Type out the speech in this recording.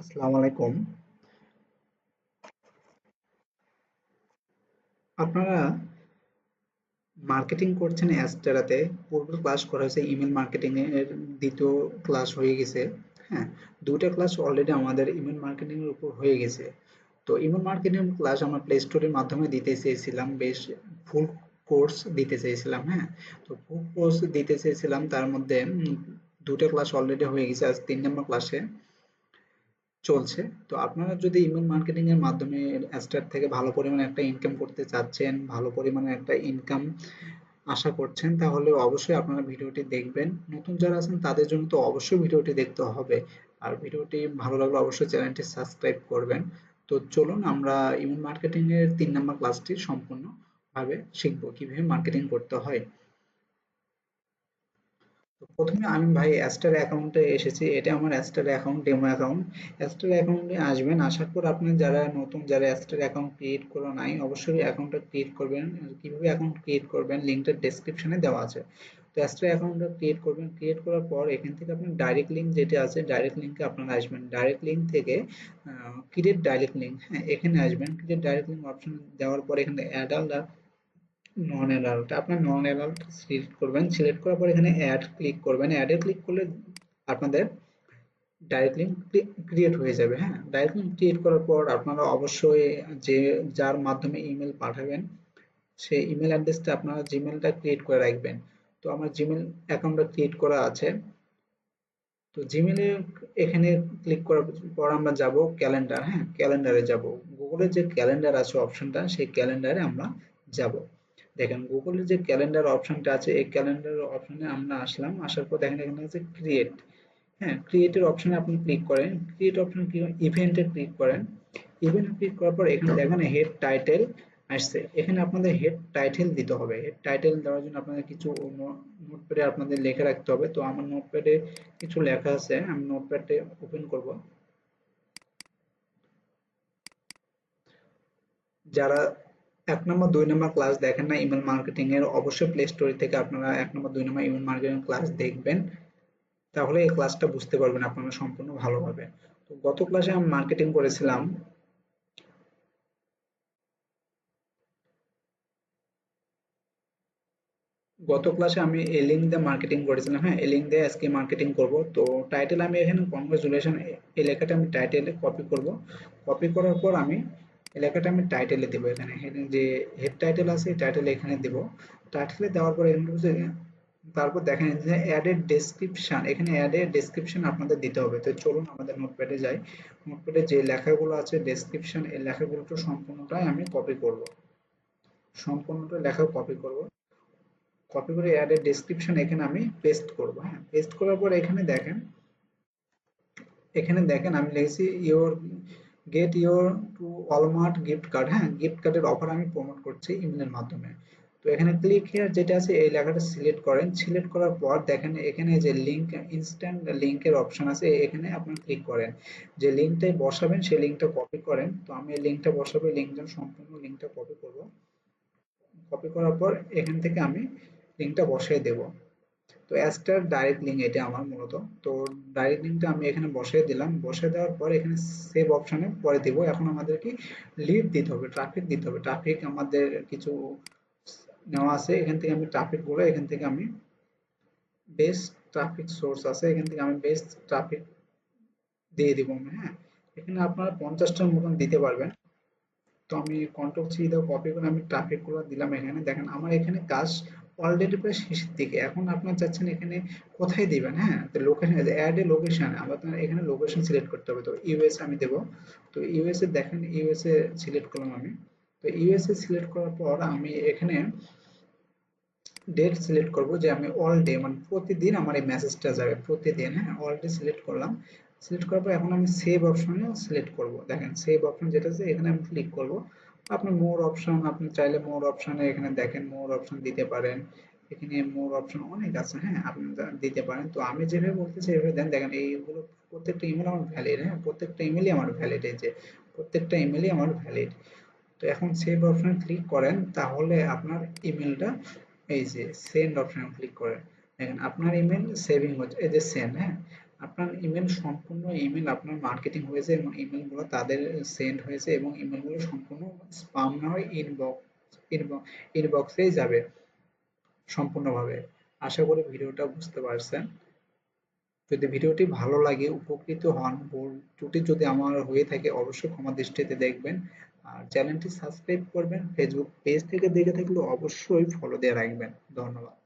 আসসালামু আলাইকুম। আপনারা মার্কেটিং করছেন পূর্বের ক্লাস করা হয়েছে ইমেল মার্কেটিং এর দ্বিতীয় ক্লাস হয়ে গেছে হ্যাঁ। দুইটা ক্লাস অলরেডি আমাদের ইমেল মার্কেটিং এর উপর হয়ে গেছে। তো ইমেল মার্কেটিং ক্লাস আমরা প্লে স্টোরের মাধ্যমে দিতে চেয়েছিলাম, বেশ ফুল কোর্স দিতে চেয়েছিলাম হ্যাঁ। তো ফুল কোর্স দিতে চেয়েছিলাম, তার মধ্যে দুটো ক্লাস অলরেডি হয়ে গেছে, আজ তিন নম্বর ক্লাসে চলছে। তো আপনারা যদি ইমেল মার্কেটিং এর মাধ্যমে অ্যাস্টার থেকে ভালো পরিমাণে একটা ইনকাম করতে চাচ্ছেন, ভালো পরিমাণে একটা ইনকাম আশা করছেন, তাহলে অবশ্যই আপনারা ভিডিওটি দেখবেন। নতুন যারা আছেন, তাদের জন্য তো অবশ্যই ভিডিওটি দেখতে হবে। আর ভিডিওটি ভালো লাগলে অবশ্যই চ্যানেলটি সাবস্ক্রাইব করবেন। তো চলুন, আমরা ইমেল মার্কেটিং এর তিন নম্বর ক্লাসটি সম্পূর্ণ ভাবে শিখব, কীভাবে মার্কেটিং করতে হয়। প্রথমে আমি ভাই অ্যাস্টার অ্যাকাউন্টে এসেছি। এটা আমার Aster account demo account Aster অ্যাকাউন্টে আসবেন, আসার পর আপনি যারা নতুন, যারা অ্যাস্টার অ্যাকাউন্ট ক্রিয়েট করা নাই, অবশ্যই অ্যাকাউন্টটা ক্রিয়েট করবেন। কীভাবে অ্যাকাউন্ট ক্রিয়েট করবেন লিঙ্কটা ডেসক্রিপশনে দেওয়া আছে। তো অ্যাস্টার অ্যাকাউন্টটা ক্রিয়েট করবেন। ক্রিয়েট করার পর এখান থেকে আপনি ডাইরেক্ট লিঙ্ক যেটা আছে ডাইরেক্ট লিঙ্কে আপনারা আসবেন। ডাইরেক্ট লিঙ্ক থেকে ক্রিয়েট ডাইরেক্ট লিঙ্ক হ্যাঁ এখানে আসবেন। ক্রিয়েট ডাইরেক্ট লিঙ্ক অপশন দেওয়ার পর এখানে অ্যাডাল্ট নন অ্যাডাল্ট আপনার নন অ্যাডাল্ট সিলেক্ট করবেন সিলেক্ট করার পর এখানে অ্যাড ক্লিক করবেন। অ্যাডে ক্লিক করলে আপনাদের ডাইরেক্ট লিঙ্ক ক্রিয়েট হয়ে যাবে হ্যাঁ? ডাইরেক্ট লিঙ্ক ক্রিয়েট করার পর আপনারা অবশ্যই যে, যার মাধ্যমে ইমেল পাঠাবেন সেই ইমেল অ্যাড্রেসটা আপনারা জিমেলটা ক্রিয়েট করে রাখবেন। তো আমার জিমেল অ্যাকাউন্টটা ক্রিয়েট করা আছে। তো জিমেলে এখানে ক্লিক করার পর আমরা যাব ক্যালেন্ডার হ্যাঁ? ক্যালেন্ডারে যাব। গুগলের যে ক্যালেন্ডার আছে অপশনটা সেই ক্যালেন্ডারে আমরা যাব। দেখেন গুগলের যে ক্যালেন্ডার অপশনটা আছে, এই ক্যালেন্ডার অপশনে আমরা আসলাম, আসার পর দেখেন এখানে আছে ক্রিয়েট হ্যাঁ ক্রিয়েটের অপশনে আপনি ক্লিক করেন। ক্রিয়েট অপশন ইভেন্টে ক্লিক করেন। ইভেন্টে ক্লিক করার পর এখানে দেখেন হেড টাইটেল আসছে। এখানে আপনাদের হেড টাইটেল দিতে হবে। হেড টাইটেল দেওয়ার জন্য আপনাদের কিছু নোটপ্যাডে আপনাদের লেখা রাখতে হবে। তো আমার নোটপ্যাডে কিছু লেখা আছে, আমি নোটপ্যাডে ওপেন করব। যারা এক নম্বর, দুই নম্বর ক্লাস দেখেন না ইমেল মার্কেটিং এর। অবশ্যই প্লে স্টোরি থেকে আপনারা এক নম্বর, দুই নম্বর ইমেল মার্কেটিং ক্লাস দেখবেন। তাহলে এই ক্লাসটা বুঝতে পারবেন আপনারা সম্পূর্ণ ভালোভাবে। তো গত ক্লাসে আমি মার্কেটিং করেছিলাম। গত ক্লাসে আমি এই লিঙ্ক দিয়ে মার্কেটিং করেছিলাম। হ্যাঁ এই লিঙ্ক দিয়ে আজকে মার্কেটিং করব। তো টাইটেল আমি এখানে কনগ্রাচুলেশন এই লেখাটা আমি টাইটেলে কপি করব। কপি করার পর আমি লেখাটা আমি টাইটেলে দেবো এখানে। যে হেড টাইটেল আছে টাইটেল এখানে দেব। টাইটেলে দেওয়ার পরে তারপর দেখেন যে অ্যাডের ডেসক্রিপশন এখানে অ্যাডের ডেসক্রিপশন আপনাদের দিতে হবে। তো চলুন আমাদের নোটপ্যাডে যাই। নোটপ্যাডে যে লেখাগুলো আছে ডেসক্রিপশন এই লেখাগুলো তো সম্পূর্ণটাই আমি কপি করব। সম্পূর্ণটা লেখা কপি করব। কপি করে অ্যাডের ডেসক্রিপশন এখানে আমি পেস্ট করব হ্যাঁ। পেস্ট করার পর এখানে দেখেন এখানে দেখেন আমি লিখেছি your get your to Walmart gift card হ্যাঁ গিফট কার্ডের অফার আমি প্রমোট করছি ইমেলের মাধ্যমে। তো এখানে ক্লিক হিয়ার যেটা আছে, এই লেখাটা সিলেক্ট করেন। সিলেক্ট করার পর দেখেন এখানে যে লিংক ইনস্ট্যান্ট লিংকের অপশন আছে, এখানে আপনি ক্লিক করেন। যে লিংকটাই বসাবেন, সেই লিংকটা কপি করেন। তো আমি এই লিংকটা বসাবো লিঙ্কটা সম্পূর্ণ লিংকটা কপি করব। কপি করার পর এখান থেকে আমি লিংকটা বসাই দেব। তো অ্যাস্টার ডাইরেক্ট লিঙ্ক এটা আমার মূলত। তো ডাইরেক্ট লিঙ্কটা আমি এখানে বসাই দিলাম। বসাই দেওয়ার পর এখানে সেভ অপশানে পরে দিব। এখন আমাদেরকে লিড দিতে হবে ট্রাফিক দিতে হবে। ট্রাফিক আমাদের কিছু নেওয়া আছে। এখান থেকে আমি ট্রাফিকগুলো এখান থেকে আমি বেস্ট ট্রাফিক সোর্স আছে। এখান থেকে আমি বেস্ট ট্রাফিক দিয়ে দিব হ্যাঁ? এখানে আপনারা পঞ্চাশটার মতন দিতে পারবেন। তো আমি কন্ট্রোল সি দিয়ে কপি করে আমি ট্রাফিকগুলো দিলাম এখানে। দেখেন, আমার এখানে কাজ অলরেডি প্রায় শেষের দিকে। এখন আপনার চাচ্ছেন এখানে কোথায় দিবেন হ্যাঁ? তো লোকেশন অ্যাড এ লোকেশন আপনার এখানে লোকেশন সিলেক্ট করতে হবে। তো ইউএস আমি দেব। তো ইউএসএ দেখেন ইউএসএ সিলেক্ট করলাম আমি। তো ইউএসএ সিলেক্ট করার পর আমি এখানে ডেট সিলেক্ট করব যে আমি অল ডে মানে প্রতিদিন আমার এই মেসেজটা যাবে, প্রতিদিন হ্যাঁ? অল ডে সিলেক্ট করলাম। সিলেক্ট করার পর এখন আমি সেভ অপশনে সিলেক্ট করব। দেখেন সেভ অপশন যেটা আছে, এখানে আমি ক্লিক করব। আপনি মোর অপশন আপনি চাইলে মোর অপশনে এখানে দেখেন মোর অপশন দিতে পারেন। এখানে মোর অপশন অনেক আছে হ্যাঁ আপনি দিতে পারেন। তো আমি যেভাবে বলতেছি এভাবে দেন, দেখেন, এইগুলো প্রত্যেকটা ইমেল আমার ভ্যালিড হ্যাঁ প্রত্যেকটা ইমেলই আমার ভ্যালিড এই যে, প্রত্যেকটা ইমেলই আমার ভ্যালিড তো এখন সেভ অপশনে ক্লিক করেন, তাহলে আপনার ইমেলটা এই যে সেন্ড অপশনে ক্লিক করেন। দেখেন, আপনার ইমেল সেভিং হচ্ছে, এই যে সেন্ড হ্যাঁ আপনার ইমেল সম্পূর্ণ ইমেল আপনার মার্কেটিং হয়েছে এবং ইমেলগুলো তাদের সেন্ড হয়েছে এবং ইমেলগুলো সম্পূর্ণ স্পাম না হয়ে ইনবক্স ইনবক্সেই যাবে সম্পূর্ণভাবে। আশা করি ভিডিওটা বুঝতে পারছেন। যদি ভিডিওটি ভালো লাগে, উপকৃত হন, ভুল ত্রুটি যদি আমার হয়ে থাকে, অবশ্যই ক্ষমা দৃষ্টিতে দেখবেন। আর চ্যানেলটি সাবস্ক্রাইব করবেন। ফেসবুক পেজ থেকে দেখে থাকলে অবশ্যই ফলো দিয়ে রাখবেন। ধন্যবাদ।